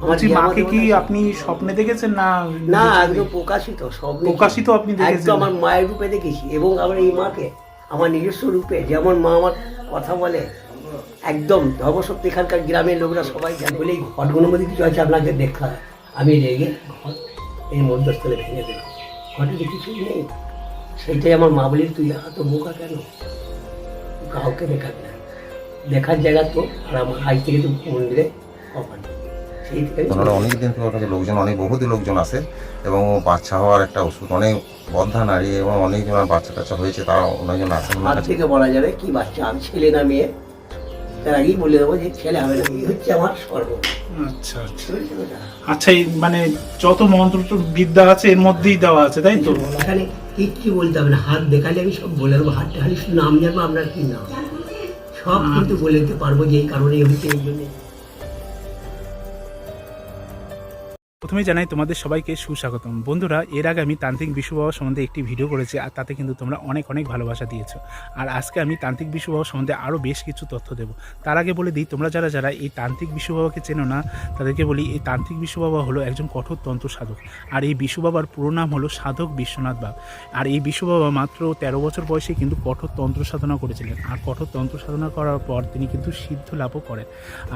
বলছি মাকে কি আপনি স্বপ্নে দেখেছেন না না একদম প্রকাশিত সব প্রকাশিত আপনি দেখেছেন? আমার মায়ের রূপে দেখেছি এবং আমার এই মাকে আমার নিজস্ব রূপে যেমন মা আমার কথা বলে একদম ধর্মসত্য এখানকার গ্রামের লোকরা সবাই জানে বলে এই ঘটগুলোর মধ্যে কিছু আছে আপনাকে দেখা। আমি রেগে ঘট এই মধ্যস্থলে ভেঙে দিলাম। ঘটে কিছুই নেই। সেটাই আমার মা বলি তুই এত বোকা কেন? কাউকে দেখাবি না। দেখার জায়গা তো আর আমার আজ থেকে তো মন্দিরে ওনারা অনেক দিন থেকে কাছে লোকজন অনেক বহুত লোকজন আসে এবং বাচ্চা হওয়ার একটা ওষুধ অনেক বদ্ধা নারী এবং অনেকজনের বাচ্চা টাচ্চা হয়েছে তারা অনেকজন হাত থেকে বলা যাবে কি বাচ্চা আমি ছেলে না মেয়ে। তার আগেই বলে দেবো যে ছেলে হবে না এই হচ্ছে আমার সর্ব। আচ্ছা আচ্ছা? আচ্ছা এই মানে যত মন্ত্র বিদ্যা আছে এর মধ্যেই দেওয়া আছে তাই তো? এখানে কিচ্ছু বলতে হবে না হাত দেখালে আমি সব বলে দেবো হাতটা খালি শুধু নাম জানব আপনার কি নাম। সব কিন্তু বলে দিতে পারব যে এই কারণে হচ্ছে এই জন্যে। প্রথমে জানাই তোমাদের সবাইকে সুস্বাগতম। বন্ধুরা, এর আগে আমি তান্ত্রিক বিশু বাবা সম্বন্ধে একটি ভিডিও করেছি আর তাতে কিন্তু তোমরা অনেক অনেক ভালোবাসা দিয়েছ। আর আজকে আমি তান্ত্রিক বিশু বাবা সম্বন্ধে আরও বেশ কিছু তথ্য দেবো। তার আগে বলে দিই, তোমরা যারা যারা এই তান্ত্রিক বিশ্ববাবাকে চেনো না, তাদেরকে বলি, এই তান্ত্রিক বিশ্ববাবা বাবা হলো একজন কঠোর তন্ত্র সাধক। আর এই বিশ্ববাবার বাবার পুরো নাম হলো সাধক বিশ্বনাথ বাব আর এই বিশ্ববাবা মাত্র তেরো বছর বয়সে কিন্তু কঠোর তন্ত্র সাধনা করেছিলেন। আর কঠোর তন্ত্র সাধনা করার পর তিনি কিন্তু সিদ্ধ লাভও করেন।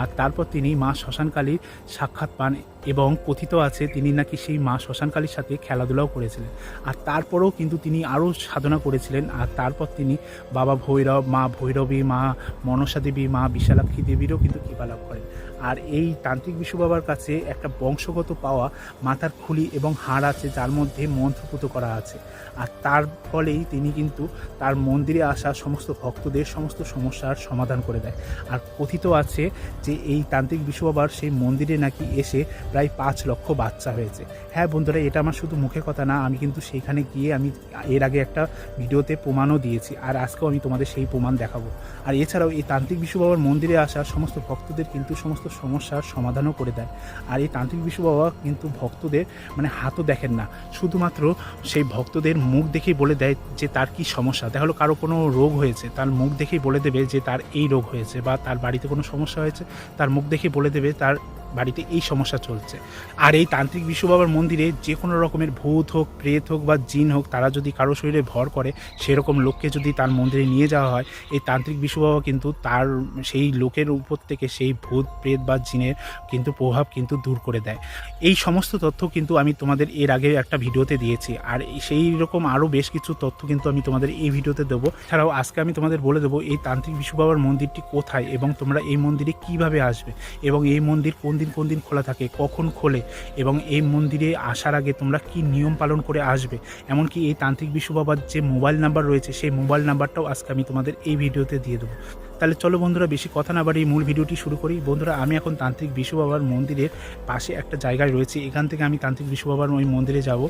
আর তারপর তিনি মা শ্মশানকালীর সাক্ষাৎ পান এবং কথিত আছে তিনি নাকি সেই মা শ্মশানকালীর সাথে খেলাধুলাও করেছিলেন। আর তারপরেও কিন্তু তিনি আরও সাধনা করেছিলেন। আর তারপর তিনি বাবা ভৈরব, মা ভৈরবী, মা মনসা দেবী মা বিশালাক্ষী দেবীরও কিন্তু কৃপা লাভ করেন। আর এই তান্ত্রিক বিশু বাবার কাছে একটা বংশগত পাওয়া মাথার খুলি এবং হাড় আছে, যার মধ্যে মন্ত্রপুত করা আছে। আর তার ফলেই তিনি কিন্তু তার মন্দিরে আসা সমস্ত ভক্তদের সমস্ত সমস্যার সমাধান করে দেয়। আর কথিত আছে যে এই তান্ত্রিক বিশু বাবার সেই মন্দিরে নাকি এসে প্রায় পাঁচ লক্ষ বাচ্চা হয়েছে। হ্যাঁ বন্ধুরা, এটা আমার শুধু মুখে কথা না, আমি কিন্তু সেইখানে গিয়ে আমি এর আগে একটা ভিডিওতে প্রমাণও দিয়েছি। আর আজকেও আমি তোমাদের সেই প্রমাণ দেখাবো। আর এছাড়াও এই তান্ত্রিক বিশু বাবার মন্দিরে আসা সমস্ত ভক্তদের কিন্তু সমস্ত সমস্যার সমাধানও করে দেয়। আর এই তান্ত্রিক বিশ্ববাবা বাবা কিন্তু ভক্তদের মানে হাতও দেখেন না। শুধুমাত্র সেই ভক্তদের মুখ দেখেই বলে দেয় যে তার কি সমস্যা। দেখা হলো কারও কোনো রোগ হয়েছে, তার মুখ দেখেই বলে দেবে যে তার এই রোগ হয়েছে বা তার বাড়িতে কোনো সমস্যা হয়েছে, তার মুখ দেখে বলে দেবে তার বাড়িতে এই সমস্যা চলছে। আর এই তান্ত্রিক বিশু বাবার মন্দিরে যে কোনো রকমের ভূত হোক, প্রেত হোক বা জিন হোক, তারা যদি কারও শরীরে ভর করে, সেরকম লোককে যদি তার মন্দিরে নিয়ে যাওয়া হয়, এই তান্ত্রিক বিশু বাবা কিন্তু তার সেই লোকের উপর থেকে সেই ভূত, প্রেত বা জিনের কিন্তু প্রভাব কিন্তু দূর করে দেয়। এই সমস্ত তথ্য কিন্তু আমি তোমাদের এর আগে একটা ভিডিওতে দিয়েছি। আর সেই রকম আরও বেশ কিছু তথ্য কিন্তু আমি তোমাদের এই ভিডিওতে দেবো। ছাড়াও আজকে আমি তোমাদের বলে দেবো, এই তান্ত্রিক বিশু বাবার মন্দিরটি কোথায় এবং তোমরা এই মন্দিরে কীভাবে আসবে এবং এই মন্দির কোন দিন কোন দিন খোলা থাকে, কখন খোলে এবং এই মন্দিরে আসার আগে তোমরা কি নিয়ম পালন করে আসবে? এমনকি এই তান্ত্রিক বিশু বাবার যে মোবাইল নাম্বার রয়েছে, সেই মোবাইল নাম্বারটাও আজকে আমি তোমাদের এই ভিডিওতে দিয়ে দেবো। তাহলে চলো বন্ধুরা, বেশি কথা না বাড়িয়ে মূল ভিডিওটি শুরু করি। বন্ধুরা, আমি এখন তান্ত্রিক বিশু বাবার মন্দিরের পাশে একটা জায়গায় রয়েছে। এখান থেকে আমি তান্ত্রিক বিশু বাবার ওই মন্দিরে যাব।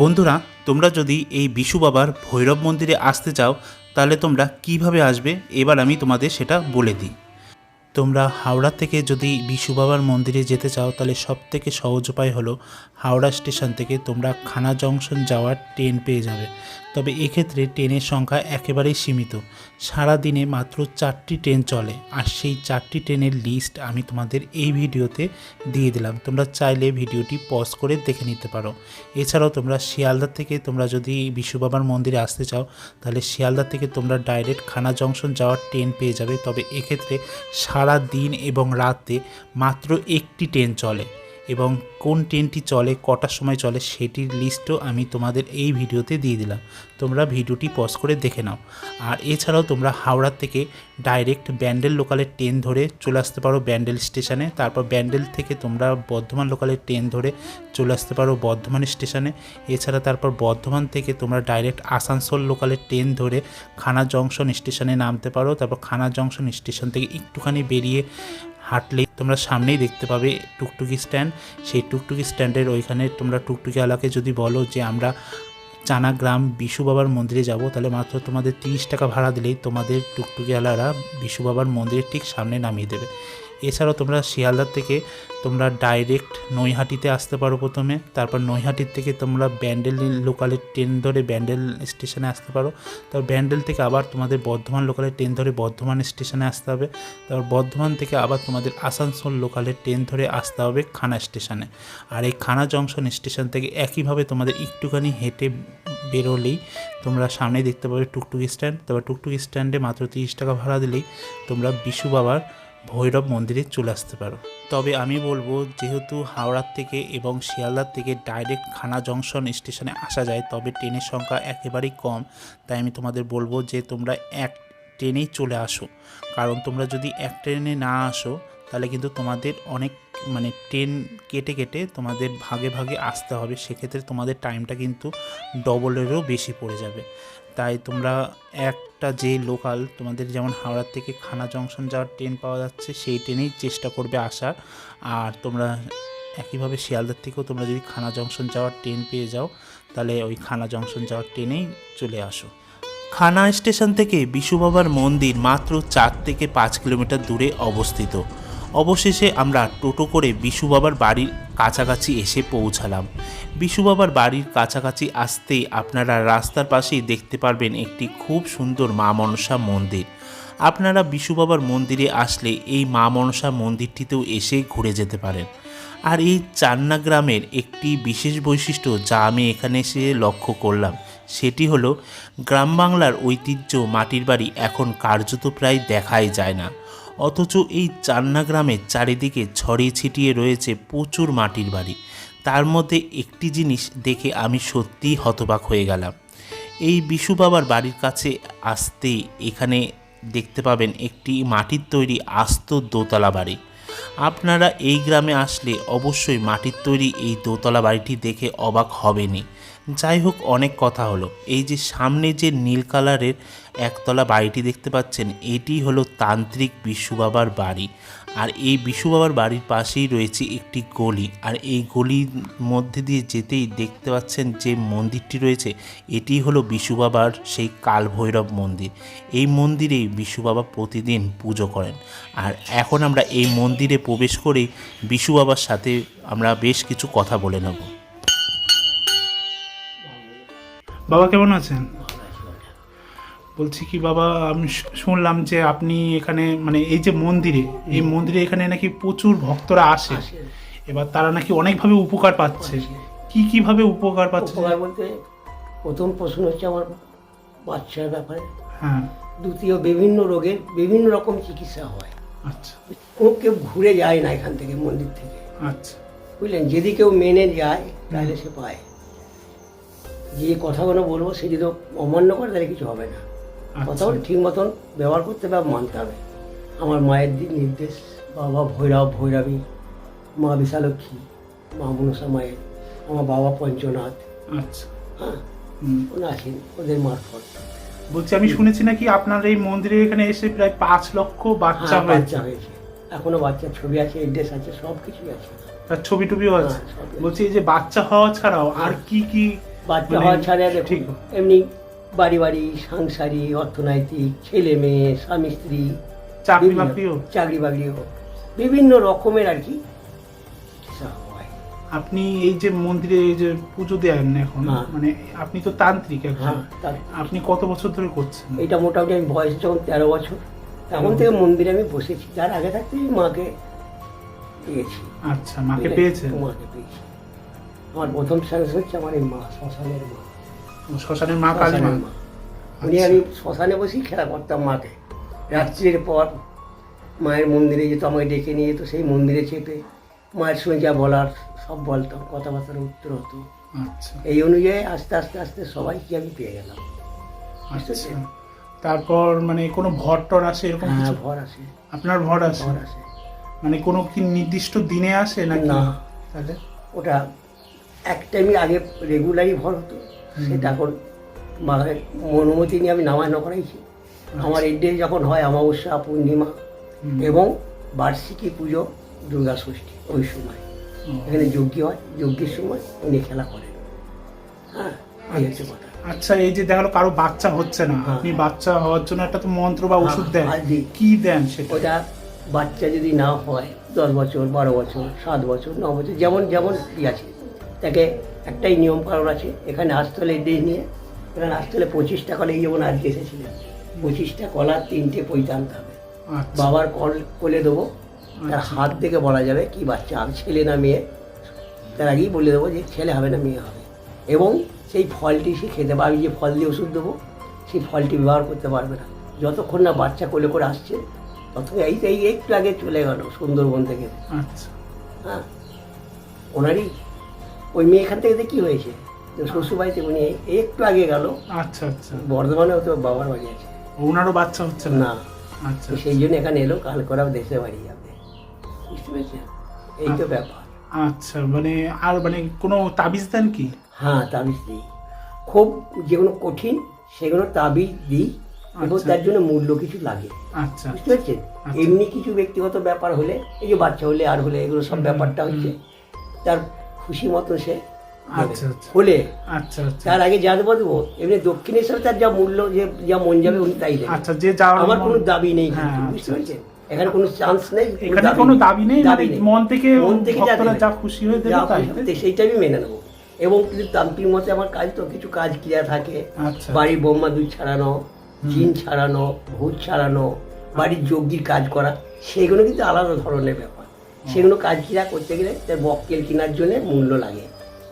বন্ধুরা, তোমরা যদি এই বিশু বাবার ভৈরব মন্দিরে আসতে চাও, তাহলে তোমরা কীভাবে আসবে? এবার আমি তোমাদের সেটা বলে দিই। তোমরা হাওড়া থেকে যদি বিশু বাবার মন্দিরে যেতে চাও, তাহলে সব থেকে সহজ উপায় হলো হাওড়া স্টেশন থেকে তোমরা খানা জংশন যাওয়ার ট্রেন পেয়ে যাবে। তবে এক্ষেত্রে ট্রেনের সংখ্যা একেবারেই সীমিত। সারা দিনে মাত্র চারটি ট্রেন চলে, আর সেই চারটি ট্রেনের লিস্ট আমি তোমাদের এই ভিডিওতে দিয়ে দিলাম। তোমরা চাইলে ভিডিওটি পজ করে দেখে নিতে পারো। এছাড়াও তোমরা শিয়ালদা থেকে তোমরা যদি বিশু বাবার মন্দিরে আসতে চাও, তাহলে শিয়ালদা থেকে তোমরা ডাইরেক্ট খানা জংশন যাওয়ার ট্রেন পেয়ে যাবে। তবে এক্ষেত্রে সারা দিন এবং রাতে মাত্র একটি ট্রেন চলে। এবং কোন ট্রেনটি চলে, কটার সময় চলে সেটির লিস্টও আমি তোমাদের এই ভিডিওতে দিয়ে দিলাম। তোমরা ভিডিওটি পজ করে দেখে নাও। আর এছাড়াও তোমরা হাওড়া থেকে ডাইরেক্ট ব্যান্ডেল লোকালের ট্রেন ধরে চলে আসতে পারো ব্যান্ডেল স্টেশনে তারপর ব্যান্ডেল থেকে তোমরা বর্ধমান লোকালের ট্রেন ধরে চলে আসতে পারো বর্ধমান স্টেশনে এছাড়া তারপর বর্ধমান থেকে তোমরা ডাইরেক্ট আসানসোল লোকালের ট্রেন ধরে খানা জংশন স্টেশনে নামতে পারো। তারপর খানা জংশন স্টেশন থেকে একটুখানি বেরিয়ে হাঁটলেই তোমরা সামনেই দেখতে পাবে টুকটুকি স্ট্যান্ড। সেই টুকটুকি স্ট্যান্ডের ওইখানে তোমরা টুকটুকি আলাকে যদি বলো যে আমরা চানা গ্রাম বিশু বাবার মন্দিরে যাব, তাহলে মাত্র তোমাদের তিরিশ টাকা ভাড়া দিলেই তোমাদের টুকটুকি আলারা বিশু বাবার মন্দিরের ঠিক সামনে নামিয়ে দেবে। এছাড়াও তোমরা শিয়ালদার থেকে তোমরা ডাইরেক্ট নৈহাটিতে আসতে পারো প্রথমে। তারপর নৈহাটির থেকে তোমরা ব্যান্ডেল লোকালের ট্রেন ধরে ব্যান্ডেল স্টেশনে আসতে পারো। তারপর ব্যান্ডেল থেকে আবার তোমাদের বর্ধমান লোকালের ট্রেন ধরে বর্ধমান স্টেশনে আসতে হবে। তারপর বর্ধমান থেকে আবার তোমাদের আসানসোল লোকালের ট্রেন ধরে আসতে হবে খানা স্টেশনে আর এই খানা জংশন স্টেশন থেকে একইভাবে তোমাদের একটুখানি হেঁটে বেরোলেই তোমরা সামনে দেখতে পাবে টুকটুকি স্ট্যান্ড তারপর টুকটুকি স্ট্যান্ডে মাত্র তিরিশ টাকা ভাড়া দিলেই তোমরা বিশু বাবার ভৈরব মন্দিরে চলে আসতে পারো। তবে আমি বলব, যেহেতু হাওড়ার থেকে এবং শিয়ালদার থেকে ডাইরেক্ট খানা জংশন স্টেশনে আসা যায়, তবে ট্রেনের সংখ্যা একেবারেই কম। তাই আমি তোমাদের বলব যে, তোমরা এক ট্রেনেই চলে আসো। কারণ তোমরা যদি এক ট্রেনে না আসো, তাহলে কিন্তু তোমাদের অনেক মানে ট্রেন কেটে কেটে তোমাদের ভাগে ভাগে আসতে হবে। সেক্ষেত্রে তোমাদের টাইমটা কিন্তু ডবলেরও বেশি পড়ে যাবে। তাই তোমরা একটা যে লোকাল তোমাদের যেমন হাওড়ার থেকে খানা জংশন যাওয়ার ট্রেন পাওয়া যাচ্ছে, সেই ট্রেনেই চেষ্টা করবে আসার আর তোমরা একইভাবে শিয়ালদার থেকেও তোমরা যদি খানা জংশন যাওয়ার ট্রেন পেয়ে যাও, তাহলে ওই খানা জংশন যাওয়ার ট্রেনেই চলে আসো। খানা স্টেশন থেকে বিশু বাবার মন্দির মাত্র চার থেকে পাঁচ কিলোমিটার দূরে অবস্থিত। অবশেষে আমরা টোটো করে বিশু বাবার বাড়ির কাছাকাছি এসে পৌঁছালাম। বিশু বাবার বাড়ির কাছাকাছি আসতেই আপনারা রাস্তার পাশেই দেখতে পারবেন একটি খুব সুন্দর মা মনসা মন্দির। আপনারা বিশু বাবার মন্দিরে আসলে এই মা মনসা মন্দিরটিতেও এসে ঘুরে যেতে পারেন। আর এই চান্না গ্রামের একটি বিশেষ বৈশিষ্ট্য যা আমি এখানে এসে লক্ষ্য করলাম, সেটি হলো, গ্রাম বাংলার ঐতিহ্য মাটির বাড়ি এখন কার্যত প্রায় দেখাই যায় না। অথচ এই চান্না গ্রামের চারিদিকে ছড়িয়ে ছিটিয়ে রয়েছে প্রচুর মাটির বাড়ি। তার মধ্যে একটি জিনিস দেখে আমি সত্যিই হতবাক হয়ে গেলাম। এই বিশু বাবার বাড়ির কাছে আসতেই এখানে দেখতে পাবেন একটি মাটির তৈরি আস্ত দোতলা বাড়ি। আপনারা এই গ্রামে আসলে অবশ্যই মাটির তৈরি এই দোতলা বাড়িটি দেখে অবাক হবেনই। যাই হোক অনেক কথা হলো। এই যে সামনে যে নীল কালারের একতলা বাড়িটি দেখতে পাচ্ছেন, এটি হলো তান্ত্রিক বিশু বাবার বাড়ি। আর এই বিশু বাবার বাড়ির পাশেই রয়েছে একটি গলি। আর এই গলির মধ্যে দিয়ে যেতেই দেখতে পাচ্ছেন যে মন্দিরটি রয়েছে, এটি হলো বিশু বাবার সেই কাল ভৈরব মন্দির। এই মন্দিরেই বিশু বাবা প্রতিদিন পুজো করেন। আর এখন আমরা এই মন্দিরে প্রবেশ করেই বিশু বাবার সাথে আমরা বেশ কিছু কথা বলে নেব। বাবা কেমন আছেন? বলছি কি বাবা আমি শুনলাম যে আপনি এখানে মানে এই যে মন্দিরে এই মন্দিরে এখানে নাকি প্রচুর ভক্তরা আসে। এবার তারা নাকি অনেকভাবে উপকার পাচ্ছে। কি কীভাবে উপকার পাচ্ছে? উপকার বলতে প্রথম প্রশ্ন হচ্ছে আমার বাচ্চার ব্যাপারে। হ্যাঁ। দ্বিতীয় বিভিন্ন রোগের বিভিন্ন রকম চিকিৎসা হয়। আচ্ছা। কেউ ঘুরে যায় না এখান থেকে মন্দির থেকে। আচ্ছা। বুঝলেন? যদি কেউ মেনে যায় তাহলে সে পায়। যে কথাগুলো বলব সে যদি অমান্য করে তাহলে কিছু হবে না। আচ্ছা। কথাগুলো ঠিক মতন ব্যবহার করতে হবে মানতে হবে। আমার মায়ের দিক নির্দেশ বাবা ভৈরব ভৈরবী মা বিশালক্ষী মা মনসা মায়ের আমার বাবা পঞ্চনাথ। আচ্ছা। হ্যাঁ? ওরা আছেন ওদের মারফত। বলছি আমি শুনেছি নাকি আপনার এই মন্দিরে এখানে এসে প্রায় পাঁচ লক্ষ বাচ্চা হ্যাঁ, বাচ্চা হয়েছে? এখনও বাচ্চার ছবি আছে এড্রেস আছে সব কিছুই আছে। তার ছবি টুবিও আছে? হ্যাঁ, আছে। বলছি এই যে বাচ্চা হওয়া ছাড়াও আর কি কি বাচ্চা মানে হওয়া ছাড়া দেখুন এমনি বাড়ি বাড়ি সাংসারিক অর্থনৈতিক ছেলে মেয়ে স্বামী স্ত্রী চাকরি বাকরিও বাকরিও বিভিন্ন রকমের আর কি আপনি এই যে মন্দিরে এই যে পুজো দেন এখন হ্যাঁ। মানে আপনি তো তান্ত্রিক একজন হ্যাঁ আপনি কত বছর ধরে করছেন? এটা মোটামুটি আমি বয়স যখন তেরো বছর তখন থেকে মন্দিরে আমি বসেছি। যার আগে থাকতে মাকে পেয়েছি আচ্ছা মাকে পেয়েছে মাকে পেয়েছি। আমার প্রথম সাহস হচ্ছে আমার এই মা শ্মশানের মা। শ্মশানের মা কালী মা? উনি আমি শ্মশানে বসেই খেলা করতাম মাকে রাত্রির পর মায়ের মন্দিরে যেত আমাকে ডেকে নিয়ে যেত সেই মন্দিরে চেপে মায়ের সঙ্গে যা বলার সব বলতাম কথাবার্তার উত্তর হতো। আচ্ছা। এই অনুযায়ী আস্তে আস্তে আস্তে সবাইকে আমি পেয়ে গেলাম। আচ্ছা। তারপর মানে কোনো ভর টর আসে এরকম হ্যাঁ কিছু? ভর আসে আপনার ভর আসে ভর আসে মানে কোনো কি নির্দিষ্ট দিনে আসে নাকি? না। তাহলে? ওটা এক টাইমে আগে রেগুলারই ভর হতো। সেটা এখন মায়ের অনুমতি নিয়ে আমি নামায় করাইছি। আমার এই ডে যখন হয় অমাবস্যা পূর্ণিমা এবং বার্ষিকী পুজো দুর্গা ষষ্ঠী ওই সময়। এখানে যজ্ঞ হয় যজ্ঞের সময় উনি খেলা করেন। হ্যাঁ এই হচ্ছে কথা। আচ্ছা এই যে দেখাল কারও বাচ্চা হচ্ছে না হ্যাঁ। আপনি বাচ্চা হওয়ার জন্য একটা তো মন্ত্র বা ওষুধ দেন। কি দেন সেটা? ওটা বাচ্চা যদি না হয় দশ বছর বারো বছর সাত বছর ন বছর যেমন যেমন ই আছে। তাকে একটাই নিয়ম কারণ আছে এখানে আসতে হলে ডে নিয়ে এখানে আসতে হলে পঁচিশটা কলা এই যেমন আজকে এসেছিলেন। পঁচিশটা কলা তিনটে পৈতে আনতে হবে। আচ্ছা। বাবার কল কোলে দেবো তার আচ্ছা। হাত দেখে বলা যাবে কি বাচ্চা আর ছেলে না মেয়ে। তার আগেই বলে দেবো যে ছেলে হবে না মেয়ে হবে। এবং সেই ফলটি সে খেতে পারবে যে ফল দিয়ে ওষুধ দেবো সেই ফলটি ব্যবহার করতে পারবে না। যতক্ষণ না বাচ্চা কোলে করে আসছে ততক্ষণ এই এই একটু আগে চলে গেল সুন্দরবন থেকে। আচ্ছা। হ্যাঁ। ওনারই ওই মেয়ে এখান থেকে কী হয়েছে? শ্বশুরবাড়িতে উনি একটু আগে গেল। আচ্ছা আচ্ছা। বর্ধমানেও তো বাবার বাড়ি আছে। ওনারও বাচ্চা হচ্ছে না? না। আচ্ছা সেই জন্য এখানে এলো কাল করাও দেশে বাড়ি যাবে। বুঝতে পেরেছেন? এই তো ব্যাপার। আচ্ছা মানে আর মানে কোনো তাবিজ দেন কি? হ্যাঁ তাবিজ দিই। খুব যেগুলো কঠিন সেগুলো তাবিজ দিই এবং আচ্ছা। তার জন্য মূল্য কিছু লাগে। আচ্ছা। বুঝতে পারছেন? আচ্ছা। এমনি কিছু ব্যক্তিগত ব্যাপার হলে এই যে বাচ্চা হলে আর হলে এগুলো সব ব্যাপারটা হচ্ছে তার খুশি মতো সে। দেবে। আচ্ছা, আচ্ছা। হলে। আচ্ছা তার আগে জানব দেবো এমনি দক্ষিণেশ্বরে তার যা মূল্য যে যা মন যাবে উনি তাই যে আমার কোনো দাবি নেই হ্যাঁ, বুঝতে পারছেন? এখানে কোনো চান্স নেই এখানে কোনো দাবি নেই মানে মন থেকে মন থেকে যা দেবে। যা খুশি হয়ে দেবে যা তাই সেইটা আমি মেনে নেব। এবং তান্ত্রিক মতে আমার কাজ তো কিছু কাজ ক্রিয়া থাকে। বাড়ির বোম্মা দুধ ছাড়ানো জিন ছাড়ানো ভূত ছাড়ানো বাড়ির যজ্ঞির কাজ করা সেগুলো কিন্তু আলাদা ধরনের ব্যাপার। সেগুলো কাজ ক্রিয়া করতে গেলে তার বক্কেল কেনার জন্য মূল্য লাগে।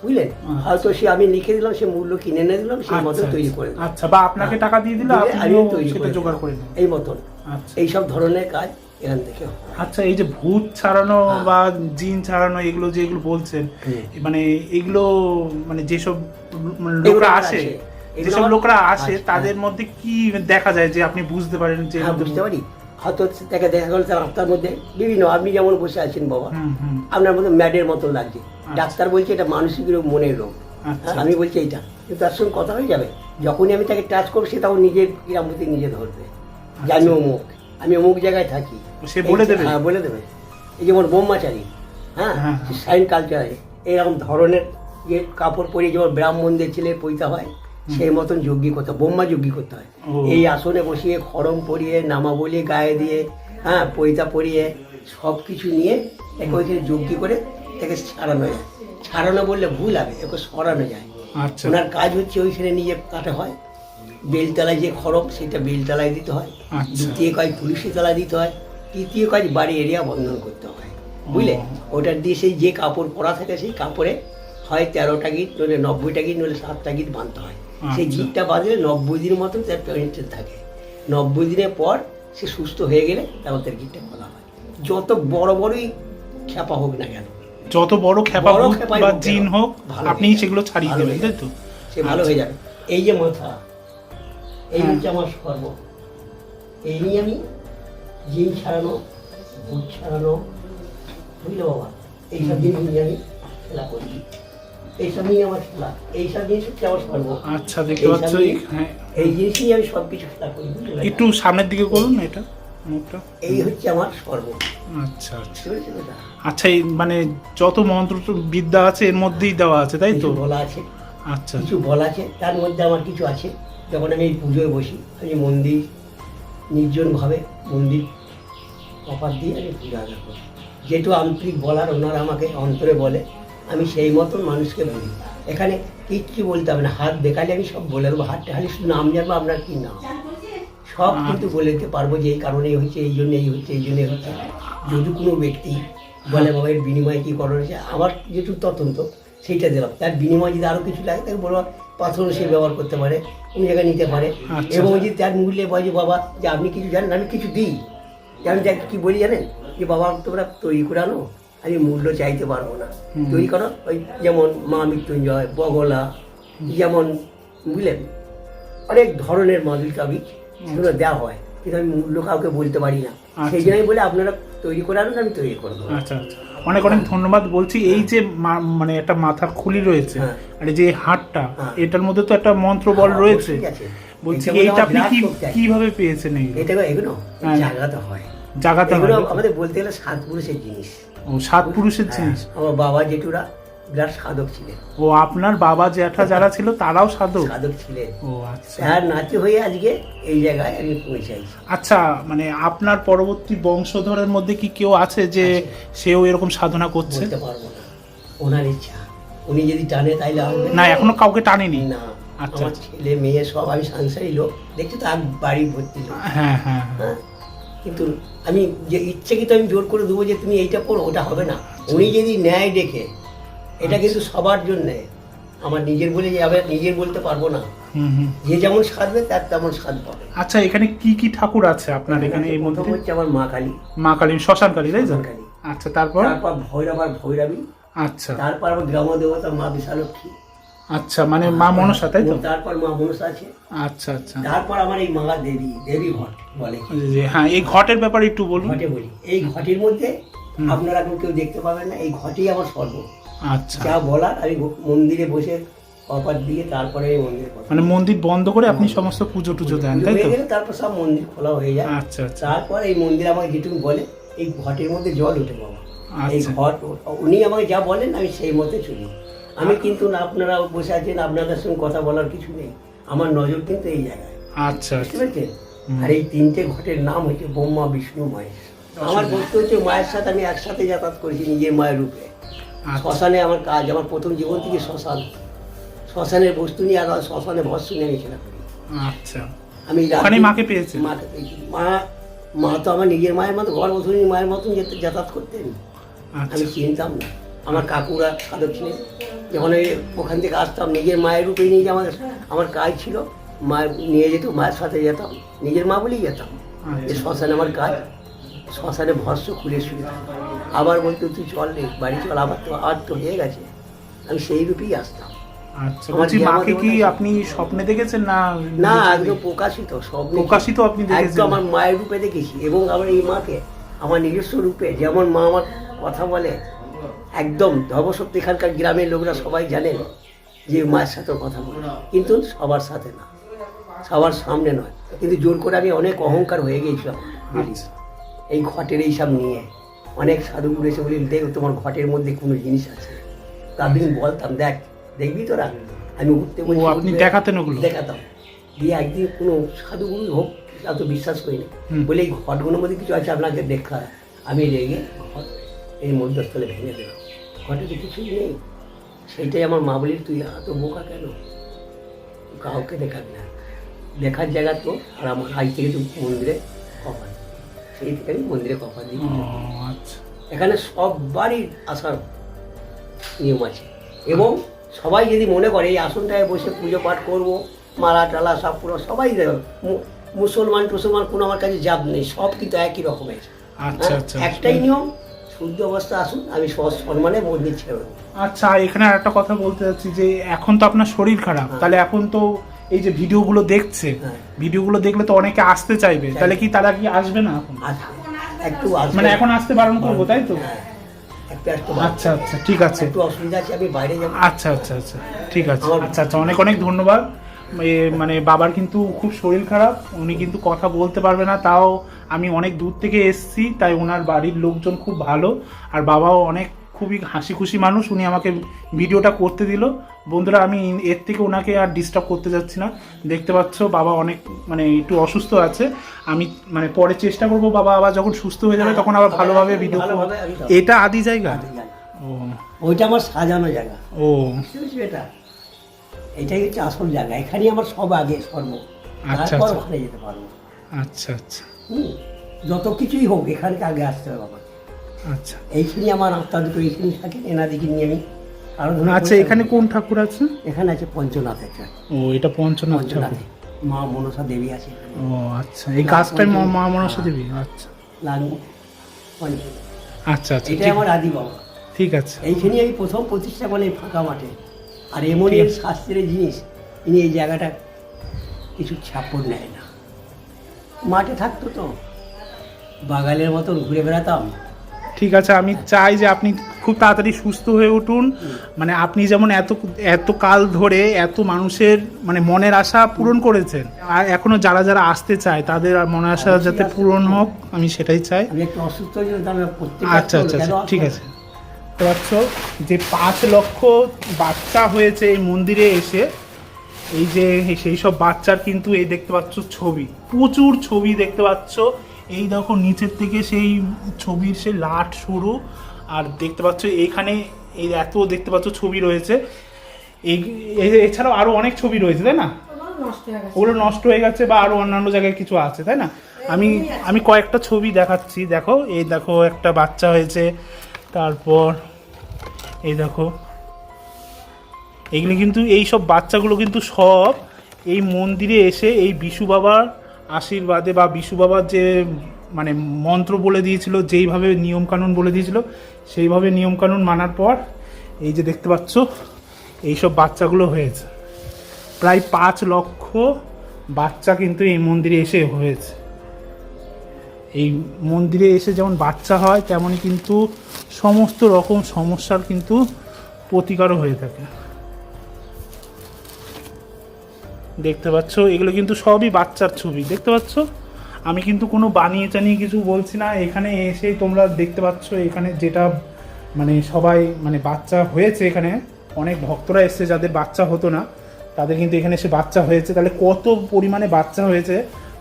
বুঝলেন? আচ্ছা। হয়তো সে আমি লিখে দিলাম সে মূল্য কিনে এনে দিলাম সেই মতন আচ্ছা, তৈরি করে আচ্ছা বা আপনাকে টাকা দিয়ে দিলে দিলে আপনিও আমিও তৈরি করে জোগাড় করে এই মতন। আচ্ছা। এইসব ধরনের কাজ এখান থেকে আচ্ছা এই যে ভূত ছাড়ানো হ্যাঁ। বা জিন ছাড়ানো এগুলো যে এগুলো বলছেন মানে এগুলো মানে যেসব মানে লোকরা আসে যেসব লোকরা আসে তাদের হ্যাঁ। মধ্যে কি দেখা যায় যে আপনি বুঝতে পারেন যে হ্যাঁ বুঝতে পারি। হয়তো তাকে দেখা গেল তার আত্মার মধ্যে। বিভিন্ন আপনি যেমন বসে আছেন বাবা আপনার মধ্যে ম্যাডের মতো লাগছে। ডাক্তার বলছে এটা মানসিক রোগ মনের রোগ। আচ্ছা। হ্যাঁ, আমি বলছি এইটা। কিন্তু তার সঙ্গে কথা হয়ে যাবে। যখনই আমি তাকে টাচ করব সে তখন নিজের কিরামতি নিজে ধরবে। যে আমি অমুক আমি অমুক জায়গায় থাকি। সে বলে দেবে? হ্যাঁ বলে দেবে। এই যেমন ব্রহ্মাচারী হ্যাঁ হ্যাঁ, সাইন কালচারে। এইরকম ধরনের যে কাপড় পরে যেমন ব্রাহ্মণদের ছেলে পইতে হয় সেই মতন যজ্ঞি করতে হয়, ব্রহ্মা যজ্ঞি করতে হয়। এই আসনে বসিয়ে খড়ম পরিয়ে নামাবলি গায়ে দিয়ে হ্যাঁ পৈতা পরিয়ে সব কিছু নিয়ে একে ওইখানে যজ্ঞি করে তাকে ছাড়ানো যায়। ছাড়ানো বললে ভুল হবে একে সরানো যায়। আচ্ছা। ওনার কাজ হচ্ছে ওইখানে নিয়ে কাটা হয়। বেলতলায় যে খড়ম সেটা বেলতলায় দিতে হয়। আচ্ছা। দ্বিতীয় কাজ তুলসী তলায় দিতে হয়। তৃতীয় কাজ বাড়ি এরিয়া বন্ধন করতে হয়। বুঝলে? ওটার দিয়ে সেই যে কাপড় পরা থাকে সেই কাপড়ে হয় তেরোটা গিট নইলে নব্বইটা গিট নইলে সাতটা গিট বাঁধতে হয়। সেই আচ্ছা। গিটটা বাঁধলে নব্বই দিনের মতন তার পেমেন্টেড থাকে। নব্বই দিনের পর সে সুস্থ হয়ে গেলে তারপর তার গিটটা খোলা হয়। যত বড় বড়ই খ্যাপা হোক না কেন। যত বড় ভূত খেপাই বা জিন হোক আপনি সেগুলো ছাড়িয়ে দেবেন তাই তো? সে ভালো হয়ে যাবে। এই যে মাথা এই হ্যাঁ। হচ্ছে আমার সর্ব। এই নিয়ে আমি জিন ছাড়ানো ভূত ছাড়ানো বুঝলে বাবা এইসব জিনিস নিয়ে আমি খেলা করি এইসব নিয়ে আমার খেলা এইসব জিনিস আমার সর্ব আচ্ছা দেখতে পাচ্ছ হ্যাঁ। এই জিনিস নিয়ে আমি সব কিছু খেলা করি একটু সামনের দিকে করুন এটা মুখটা। এই হচ্ছে আমার সর্ব। আচ্ছা আচ্ছা? আচ্ছা এই মানে যত মন্ত্র বিদ্যা আছে এর মধ্যেই দেওয়া আছে তাই তো? বলা আছে। আচ্ছা। কিছু বলা আছে তার মধ্যে আমার কিছু আছে। যখন আমি এই পুজোয় বসি আমি মন্দির নির্জনভাবে মন্দির অফার দিয়ে আমি পূজা আদা করি। যেটু আন্তরিক বলার ওনারা আমাকে অন্তরে বলে। আমি সেই মতন মানুষকে বলি। এখানে কিচ্ছু বলতে হবে না। হাত দেখালে আমি সব বলে দেবো। হাতটা খালি শুধু নাম জানব আপনার কি নাম? সব কিন্তু বলে দিতে পারব যে এই কারণে এই হচ্ছে এই জন্য এই হচ্ছে এই জন্যেই হচ্ছে। যদি কোনো ব্যক্তি বলে বাবা এর বিনিময়ে কী করা? হয়েছে আমার যেটুকু তদন্ত সেইটা দিলাম। তার বিনিময়ে যদি আরও কিছু লাগে তাকে বলব পাথর সে ব্যবহার করতে পারে কোনো জায়গায় নিতে পারে। আচ্ছা। এবং যদি তার মূল্যে বলে যে বাবা যে আপনি কিছু জানেন আমি কিছু দিই। যে আমি যাকে কি বলি জানেন? যে বাবা তোমরা তৈরি করে আনো। আমি মূল্য চাইতে পারব না। তৈরি করো ওই যেমন মা মৃত্যুঞ্জয় বগলা যেমন বুঝলেন অনেক ধরনের মাদুল কাবিজ সেগুলো দেওয়া হয় কিন্তু আমি মূল্য কাউকে বলতে পারি না। আচ্ছা। সেই জন্যই বলে আপনারা তৈরি করে আনুন আমি তৈরি করে দেবো। আচ্ছা আচ্ছা। অনেক অনেক ধন্যবাদ বলছি। এই যে মানে একটা মাথার খুলি রয়েছে হ্যাঁ। আর যে হাটটা হ্যাঁ। এটার মধ্যে তো একটা মন্ত্র বল রয়েছে। ঠিক আছে। বলছি এইটা আপনি কি কীভাবে পেয়েছেন এইগুলো? এটা এগুলো হ্যাঁ। জায়গাতে হয়। জাগাতে হয়। আমাদের বলতে গেলে সাত পুরুষের জিনিস। ও সাত পুরুষের হ্যাঁ, জিনিস। আমার বাবা জেঠুরা বিরাট সাধক ছিলেন। ও আপনার বাবা জ্যাঠা যারা ছিল তারাও সাধক? সাধক ছিলেন। ও আচ্ছা। তার নাতি হয়ে আজকে এই জায়গায় আমি পৌঁছাইছি। আচ্ছা মানে আপনার পরবর্তী বংশধরের মধ্যে কি কেউ আছে যে সেও এরকম সাধনা করছে? বলতে পারব না। ওনার ইচ্ছা। উনি যদি টানে তাইলে আসবে না এখনও কাউকে টানেনি? না আচ্ছা, আমার আচ্ছা। ছেলে মেয়ে সব আমি সাংসারিক লোক। দেখছি তো আর বাড়ি ভর্তি লোক। হ্যাঁ হ্যাঁ। হ্যাঁ। কিন্তু আমি যে ইচ্ছাকৃত আমি জোর করে দেবো যে তুমি এইটা করো ওটা হবে না। উনি যদি ন্যায় দেখে এটা কিন্তু সবার জন্যে। আমার নিজের বলে যাবে নিজের বলতে পারব না। হুম হুম। যে যেমন সাধবে তার তেমন স্বাদ পাবে। আচ্ছা এখানে কি কি ঠাকুর আছে আপনার এখানে এই মধ্যে হচ্ছে আমার মা কালী। মা কালী শ্মশান কালী তাই কালী। আচ্ছা তারপর? তারপর ভৈরব আর ভৈরবী। আচ্ছা। তারপর আমার গ্রাম দেবতা মা বিশালক্ষী। আচ্ছা মানে মা মনসা তাই তো? তারপর মা মনসা আছে। আচ্ছা আচ্ছা। তারপর আমার এই মা দেবী দেবী ঘট বলে। যে হ্যাঁ এই ঘটের ব্যাপারে একটু বলুন। ঘটে বলি। এই ঘটের মধ্যে আপনারা এখন কেউ দেখতে পাবেন না এই ঘটেই আমার স্বর্গ আচ্ছা। যা বলার আমি মন্দিরে বসে কপার দিয়ে তারপরে এই মন্দিরে মানে মন্দির বন্ধ করে আপনি সমস্ত পুজো টুজো দেন তাই তো? তারপর সব মন্দির খোলা হয়ে যায়। আচ্ছা আচ্ছা। তারপর এই মন্দির আমাকে যেটুকু বলে এই ঘটের মধ্যে জল উঠে বাবা। এই আচ্ছা। ঘট উনি আমাকে যা বলেন আমি সেই মতে চলি আমি কিন্তু না আপনারা বসে আছেন আপনাদের সঙ্গে কথা বলার কিছু নেই। আমার নজর কিন্তু এই জায়গায়। আচ্ছা বুঝতে আচ্ছা। পেরেছেন? আর এই তিনটে ঘটের নাম হচ্ছে ব্রহ্মা বিষ্ণু মহেশ। আমার বস্তু হচ্ছে মায়ের সাথে আমি একসাথে যাতায়াত করেছি নিজের মায়ের রূপে। আচ্ছা। শ্মশানে আমার কাজ আমার প্রথম জীবন থেকে শ্মশান। শ্মশানের বস্তু নিয়ে আর শ্মশানে ভস্য নিয়ে করি। আচ্ছা। আমি ওখানে মাকে? মাকে পেয়েছি। মা মা তো আমার নিজের মায়ের মতো ঘর বসুনি মায়ের মতন যাতায়াত করতেন। আচ্ছা। আমি চিনতাম না। আমার কাকুরা সাধক ছিলেন যখন ওখান থেকে আসতাম নিজের মায়ের রূপে নিয়ে যে আমাদের আমার কাজ ছিল মায়ের নিয়ে যেত মায়ের সাথে যেতাম নিজের মা বলেই যেতাম যে শ্মশানে আমার কাজ শ্মশানে ভস্য খুলে শুয়ে। আবার বলতো তুই চল রে বাড়ি চল আবার তো আর তো হয়ে গেছে। আমি সেই রূপেই আসতাম। আচ্ছা আমার আমার মাকে কি আপনি স্বপ্নে দেখেছেন না না একদম প্রকাশিত সব প্রকাশিত আপনি দেখেছেন? আমার মায়ের রূপে দেখেছি এবং আমার এই মাকে আমার নিজস্ব রূপে যেমন মা আমার কথা বলে একদম ধর্মশক্তি এখানকার গ্রামের লোকরা সবাই জানেন যে মায়ের সাথে কথা বলে। কিন্তু সবার সাথে না। সবার সামনে নয়। কিন্তু জোর করে আমি অনেক অহংকার হয়ে গিয়েছিলাম। এই ঘটের এইসব নিয়ে। অনেক সাধু এসে বলি দেখ তোমার ঘটের মধ্যে কোনো জিনিস আছে। তা আমি বলতাম দেখ দেখবি তোরা? আমি উঠতে বলছি আপনি দেখাতেন ওগুলো? দেখাতাম। দিয়ে একদিন কোনো সাধুগুরু হোক এত বিশ্বাস করিনি হুম। বলে এই ঘটগুলোর মধ্যে কিছু আছে আপনাকে দেখা। আমি রেগে ঘট এই মধ্যস্থলে ভেঙে দিলাম। ঘটে তো কিছুই নেই সেইটাই আমার মা বলি তুই এত বোকা কেন? কাউকে দেখাবি না। দেখার জায়গা তো আর আমার আজ থেকে তুই মন্দিরে কপাল। সেই থেকে আমি মন্দিরে কপাল দিই আচ্ছা। এখানে সববারই আসার নিয়ম আছে এবং সবাই যদি মনে করে এই আসনটায় বসে পুজো পাঠ করব মালা টালা সব পুরো সবাই দেবে। মুসলমান টুসলমান কোনো আমার কাছে জাত নেই সব কিন্তু একই রকমের। আচ্ছা হ্যাঁ? আচ্ছা। একটাই নিয়ম শুদ্ধ অবস্থা আসুন আমি সম্মানে মন্দির ছেড়ে আচ্ছা এখানে আর একটা কথা বলতে চাচ্ছি যে এখন তো আপনার শরীর খারাপ হ্যাঁ। তাহলে এখন তো এই যে ভিডিওগুলো দেখছে হ্যাঁ। ভিডিওগুলো দেখলে তো অনেকে আসতে চাইবে তাহলে কি তারা কি আসবে না এখন? একটু মানে এখন আসতে বারণ করব তাই তো? হ্যাঁ, আচ্ছা আচ্ছা ঠিক আছে। একটু অসুবিধা আছে আমি বাইরে যাব। আচ্ছা আচ্ছা আচ্ছা ঠিক আছে। আচ্ছা আচ্ছা অনেক অনেক ধন্যবাদ। মানে বাবার কিন্তু খুব শরীর খারাপ উনি কিন্তু কথা বলতে পারবে না তাও আমি অনেক দূর থেকে এসেছি তাই ওনার বাড়ির লোকজন খুব ভালো আর বাবাও অনেক খুবই হাসি খুশি মানুষ উনি আমাকে ভিডিওটা করতে দিল। বন্ধুরা আমি এর থেকে ওনাকে আর ডিস্টার্ব করতে যাচ্ছি না। দেখতে পাচ্ছ বাবা অনেক মানে একটু অসুস্থ আছে। আমি মানে পরে চেষ্টা করব বাবা আবার যখন সুস্থ হয়ে যাবে তখন আবার ভালোভাবে ভিডিও। এটা আদি জায়গা? ও। ওইটা আমার সাজানো জায়গা। ও। এটা? এটাই হচ্ছে আসল জায়গা। এখানেই আমার সব আগে সর্ব। আচ্ছা, তারপর আচ্ছা। ওখানে যেতে পারব। আচ্ছা আচ্ছা। হুম। যত কিছুই হোক এখানকে আগে আসতে হবে আমার আচ্ছা। এইখানে আমার আত্মা দুটো এইখানে থাকে এনাদিকে নিয়ে আমি কারণ আচ্ছা এখানে কোন ঠাকুর আছে? এখানে আছে পঞ্চনাথ একটা ও এটা পঞ্চনাথ ঠাকুর। মা মনসা দেবী আছে ও আচ্ছা। এই গাছটাই মা- মা মনসা দেবী? আচ্ছা। লাল পঞ্চ আচ্ছা আচ্ছা। ঠিক- আমার আদি বাবা। ঠিক আছে। এইখানে আমি প্রথম প্রতিষ্ঠা এই ফাঁকা মাঠে। আর এমনই এর শাস্ত্রের জিনিস ইনি এই জায়গাটা কিছু ছাপড় নেয় না। মাঠে থাকতো তো বাগালের মতন ঘুরে বেড়াতাম। ঠিক আছে আমি চাই যে আপনি খুব তাড়াতাড়ি সুস্থ হয়ে উঠুন। মানে আপনি যেমন এত এত কাল ধরে এত মানুষের মানে মনের আশা পূরণ করেছেন আর এখনও যারা যারা আসতে চায় তাদের মনের আশা যাতে পূরণ হোক আমি সেটাই চাই। আচ্ছা আচ্ছা আচ্ছা ঠিক আছে। দেখতে পাচ্ছ যে পাঁচ লক্ষ বাচ্চা হয়েছে এই মন্দিরে এসে। এই যে সেই সব বাচ্চার কিন্তু এই দেখতে পাচ্ছ ছবি প্রচুর ছবি দেখতে পাচ্ছ। এই দেখো নিচের থেকে সেই ছবির সে লাট শুরু আর দেখতে পাচ্ছ এইখানে এই এত দেখতে পাচ্ছ ছবি রয়েছে। এই এছাড়াও আরও অনেক ছবি রয়েছে তাই না? ওগুলো নষ্ট হয়ে গেছে বা আরও অন্যান্য জায়গায় কিছু আছে তাই না? আমি আমি কয়েকটা ছবি দেখাচ্ছি দেখো। এই দেখো একটা বাচ্চা হয়েছে তারপর এই দেখো। এগুলো কিন্তু, এই সব বাচ্চাগুলো কিন্তু সব এই মন্দিরে এসে এই বিশু বাবার আশীর্বাদে বা বিশু বাবার যে মানে মন্ত্র বলে দিয়েছিল, যেইভাবে নিয়মকানুন বলে দিয়েছিল, সেইভাবে নিয়মকানুন মানার পর এই যে দেখতে পাচ্ছ, এই সব বাচ্চাগুলো হয়েছে। প্রায় পাঁচ লক্ষ বাচ্চা কিন্তু এই মন্দিরে এসে হয়েছে। এই মন্দিরে এসে যেমন বাচ্চা হয় তেমনই কিন্তু সমস্ত রকম সমস্যার কিন্তু প্রতিকারও হয়ে থাকে। দেখতে পাচ্ছ, এগুলো কিন্তু সবই বাচ্চার ছবি। দেখতে পাচ্ছ? আমি কিন্তু কোনো বানিয়ে টানিয়ে কিছু বলছি না। এখানে এসেই তোমরা দেখতে পাচ্ছ, এখানে যেটা মানে সবাই মানে বাচ্চা হয়েছে এখানে, অনেক ভক্তরা এসছে যাদের বাচ্চা হতো না। তাদের কিন্তু এখানে এসে বাচ্চা হয়েছে। তাহলে কত পরিমাণে বাচ্চা হয়েছে?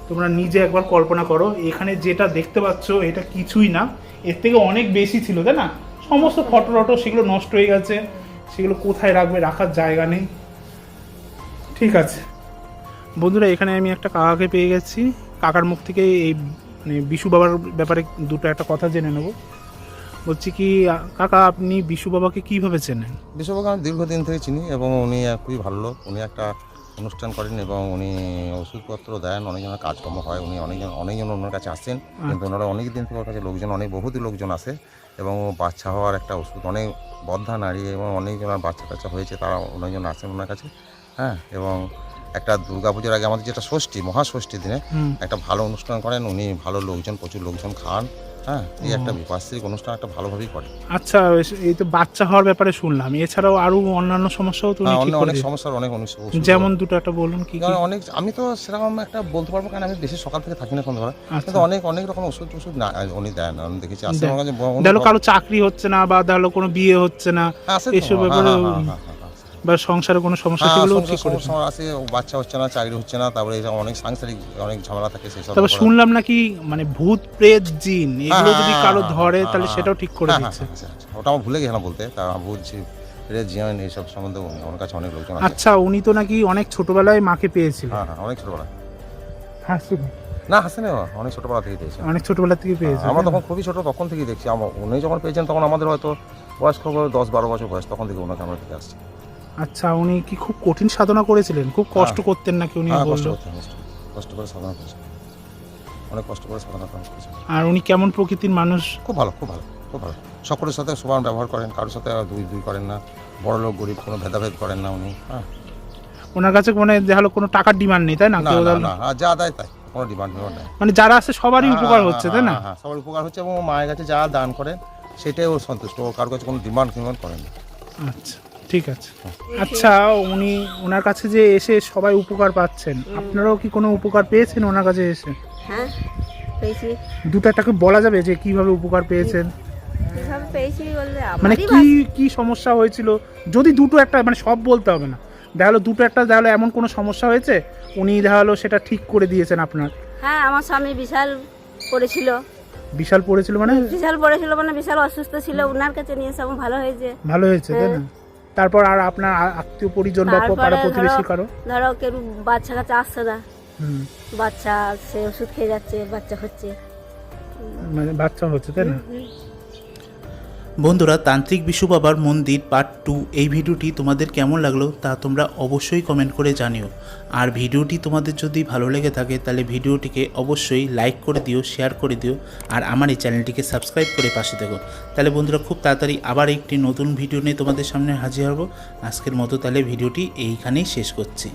তোমরা নিজে একবার কল্পনা করো, এখানে যেটা দেখতে পাচ্ছ এটা কিছুই না। এর থেকে অনেক বেশি ছিল, তাই না? সমস্ত ফটো টটো সেগুলো নষ্ট হয়ে গেছে, সেগুলো কোথায় রাখবে রাখার জায়গা নেই। ঠিক আছে। বন্ধুরা, এখানে আমি একটা কাকাকে পেয়ে গেছি। কাকার মুখ থেকে এই মানে বিশু বাবার ব্যাপারে দুটো একটা কথা জেনে নেব। বলছি কি, কাকা, আপনি বিশু বাবাকে কীভাবে চেনেন? বিশ্ববাবুকে আমি দীর্ঘদিন থেকে চিনি এবং উনি খুবই ভালো লোক। উনি একটা অনুষ্ঠান করেন এবং উনি ওষুধপত্র দেন অনেকজনের কাজকর্ম হয় উনি অনেকজন অনেকজন ওনার কাছে আসেন কিন্তু ওনারা অনেক দিন থেকে ওর কাছে লোকজন অনেক বহুত লোকজন আসে এবং বাচ্চা হওয়ার একটা ওষুধ অনেক বদ্ধা নারী এবং অনেকজনের বাচ্চা কাচ্চা হয়েছে তারা অনেকজন আসেন ওনার কাছে হ্যাঁ? এবং একটা দুর্গাপুজোর আগে আমাদের যেটা ষষ্ঠী মহাষষ্ঠীর দিনে একটা ভালো অনুষ্ঠান করেন উনি ভালো লোকজন প্রচুর লোকজন খান হ্যাঁ এই একটা বিপাশ্রিক অনুষ্ঠান একটা ভালোভাবেই করে। আচ্ছা এই তো বাচ্চা হওয়ার ব্যাপারে শুনলাম। এছাড়াও আরও অন্যান্য সমস্যাও তো হ্যাঁ, অনেক অনেক সমস্যার অনেক অনেক যেমন দুটো একটা বলুন কি অনেক আমি তো সেরকম একটা বলতে পারব কারণ আমি বেশি সকাল থেকে থাকি না কোন ধরা আচ্ছা। কিন্তু অনেক অনেক রকম ওষুধ ওষুধ না উনি দেন আমি দেখেছি। আসলে কাছে কারও চাকরি হচ্ছে না বা দেখল কোনো বিয়ে হচ্ছে না হ্যাঁ, এসব হ্যাঁ, ব্যাপারে বা সংসারে কোনো সমস্যা হ্যাঁ, সেগুলো ঠিক করে সমস্যা আছে বাচ্চা হচ্ছে না চাকরি হচ্ছে না তারপরে অনেক সাংসারিক অনেক ঝামেলা থাকে সেই সব তবে ব্যাপারে- শুনলাম নাকি মানে ভূত প্রেত জিন এগুলো যদি হ্যাঁ, কারও হ্যাঁ, ধরে হ্যাঁ, তাহলে হ্যাঁ, সেটাও ঠিক করে হ্যাঁ, দিচ্ছে। হ্যাঁ, হ্যাঁ, হ্যাঁ, ওটা আমার ভুলে গেছিলাম বলতে তা বলছি রে জিয়ান এইসব সম্বন্ধে আমার কাছে অনেক লোকজন আচ্ছা উনি তো নাকি অনেক ছোটবেলায় মাকে পেয়েছিল। হ্যাঁ হ্যাঁ অনেক ছোটবেলা হ্যাঁ শুনুন। না হাসেন অনেক ছোটবেলা থেকে পেয়েছে। অনেক ছোটবেলা থেকে পেয়েছে আমরা তখন খুবই ছোট তখন থেকেই দেখছি। আমার উনি যখন পেয়েছেন তখন আমাদের হয়তো বয়স খুব দশ বারো বছর বয়স তখন থেকে ওনাকে আমরা দেখে আসছি। আচ্ছা উনি কি খুব কঠিন সাধনা করেছিলেন? খুব কষ্ট করতেন নাকি উনি হ্যাঁ, কষ্ট বলল করতে কষ্ট। কষ্ট করে সাধনা করেছে অনেক কষ্ট করে সাধনা করেছে আর উনি কেমন প্রকৃতির মানুষ? খুব ভালো খুব ভালো খুব ভালো। সকলের সাথে সমান ব্যবহার করেন কারোর সাথে দুই দুই করেন না। বড় লোক গরিব কোনো ভেদাভেদ করেন না উনি। হ্যাঁ। ওনার কাছে মানে দেখাল কোনো টাকার ডিমান্ড নেই তাই না? না কেউ না না আর যা দেয় তাই কোনো ডিমান্ড নেই। মানে যারা আছে সবারই উপকার হচ্ছে তাই না? হ্যাঁ, হ্যাঁ, সবার উপকার হচ্ছে এবং ও মায়ের কাছে যা দান করেন সেটাই ও সন্তুষ্ট। ও কারোর কাছে কোনো ডিমান্ড ফিমান্ড করেন না। আচ্ছা। ঠিক আছে। আচ্ছা উনি ওনার কাছে যে এসে সবাই উপকার পাচ্ছেন আপনারাও কি কোনো উপকার পেয়েছেন ওনার কাছে এসে? হ্যাঁ পেয়েছি। দুটো একটাকে বলা যাবে যে কীভাবে উপকার পেয়েছেন? কীভাবে পেয়েছি বললে মানে কি কি সমস্যা হয়েছিল? যদি দুটো একটা মানে সব বলতে হবে না। দেখা গেলো দুটো একটা দেখা গেলো এমন কোনো সমস্যা হয়েছে? উনি দেখা গেলো সেটা ঠিক করে দিয়েছেন আপনার। হ্যাঁ আমার স্বামী বিশাল পড়েছিল। বিশাল পড়েছিল মানে? বিশাল পড়েছিল মানে বিশাল অসুস্থ ছিল। ওনার কাছে নিয়ে এসে আমার ভালো হয়েছে। ভালো হয়েছে তাই না? তারপর আর আপনার আত্মীয় পরিজন বা পাড়া প্রতিবেশী কারও? ধরো কেউ বাচ্চা কাছে আসছে না। বাচ্চা সে ওষুধ খেয়ে যাচ্ছে বাচ্চা হচ্ছে। মানে বাচ্চা হচ্ছে তাই না? বন্ধুরা, তান্ত্রিক বিশু বাবার মন্দির পার্ট টু এই ভিডিওটি তোমাদের কেমন লাগল তা তোমরা অবশ্যই কমেন্ট করে জানিও। আর ভিডিওটি তোমাদের যদি ভালো লেগে থাকে, তাহলে ভিডিওটিকে অবশ্যই লাইক করে দিও শেয়ার করে দিও, আর আমার এই চ্যানেলটিকে সাবস্ক্রাইব করে পাশে দেখো তাহলে বন্ধুরা, খুব তাড়াতাড়ি আবার একটি নতুন ভিডিও নিয়ে তোমাদের সামনে হাজির হব। আজকের মতো তাহলে ভিডিওটি এইখানেই শেষ করছি।